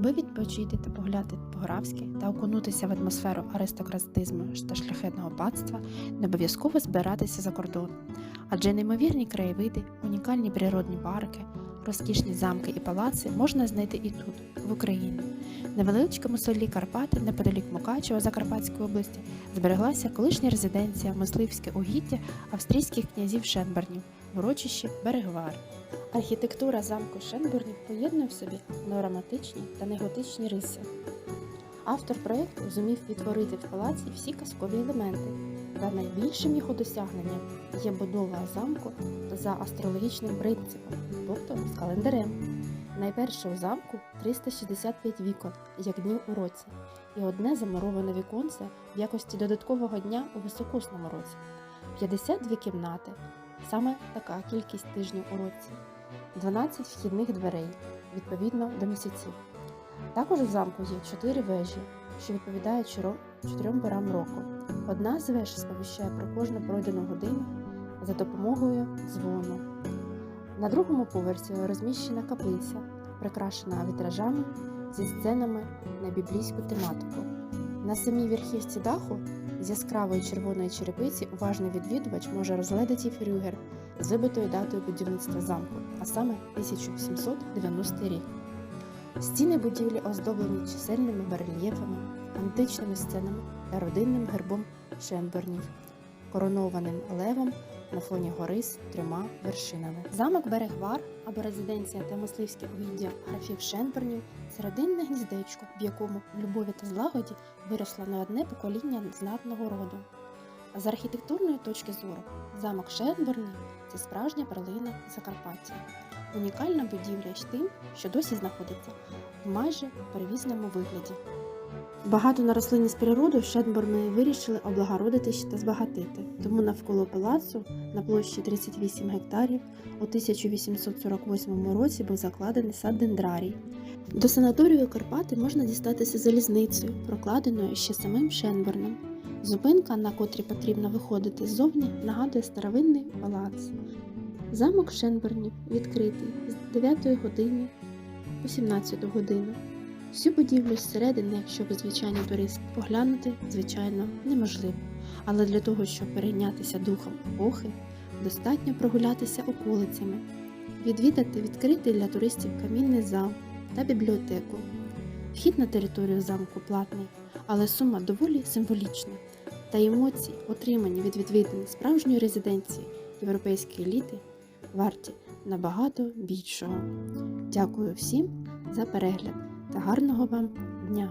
Аби відпочити та погляти по-графськи та окунутися в атмосферу аристократизму та шляхетного панства, не обов'язково збиратися за кордон. Адже неймовірні краєвиди, унікальні природні парки, розкішні замки і палаци можна знайти і тут, в Україні. В невеличкому селі Карпати, неподалік Мукачева Закарпатської області, збереглася колишня резиденція мисливське угіддя австрійських князів Шенбернів в урочищі Берегвар. Архітектура замку Шенбернів поєднує в собі неоромантичні та неготичні риси. Автор проєкту зумів відтворити в палаці всі казкові елементи, та найбільшим його досягненням є будова замку за астрологічним принципом, тобто з календарем. Найперше у замку 365 вікон, як днів у році, і одне замуроване віконце в якості додаткового дня у високосному році, 52 кімнати, саме така кількість тижнів у році, 12 вхідних дверей, відповідно до місяців. Також у замку є 4 вежі, що відповідають чотирьом- порам року. Одна з веж сповіщає про кожну пройдену годину за допомогою дзвону. На другому поверсі розміщена каплиця, прикрашена вітражами зі сценами на біблійську тематику. На самій верхівці даху з яскравої червоної черепиці уважний відвідувач може розгледіти фрюгер з вибитою датою будівництва замку, а саме 1790 рік. Стіни будівлі оздоблені чисельними барельєфами, античними сценами та родинним гербом Шембернів, коронованим левом на фоні гори з трьома вершинами. Замок Берегвар або резиденція та мисливське угіддя графів Шенбернів це родинне гніздечко, в якому в любові та злагоді виросло не одне покоління знатного роду. З архітектурної точки зору замок Шенбернів це справжня перлина Закарпаття. Унікальна будівля з тим, що досі знаходиться в майже перевізному вигляді. Багато на рослинність природу Шенборни вирішили облагородити та збагатити, тому навколо палацу на площі 38 гектарів у 1848 році був закладений сад дендрарій. До санаторію Карпати можна дістатися залізницею, прокладеною ще самим Шенберном. Зупинка, на котрій потрібно виходити ззовні, нагадує старовинний палац. Замок Шенбернів відкритий з 9 години по 17 годину. Всю будівлю зсередини, ви звичайний турист, поглянути, звичайно, неможливо. Але для того, щоб перейнятися духом епохи, достатньо прогулятися околицями, відвідати відкритий для туристів камінний зал та бібліотеку. Вхід на територію замку платний, але сума доволі символічна. Та емоції, отримані від відвідин справжньої резиденції європейської еліти, варті набагато більшого. Дякую всім за перегляд та гарного вам дня!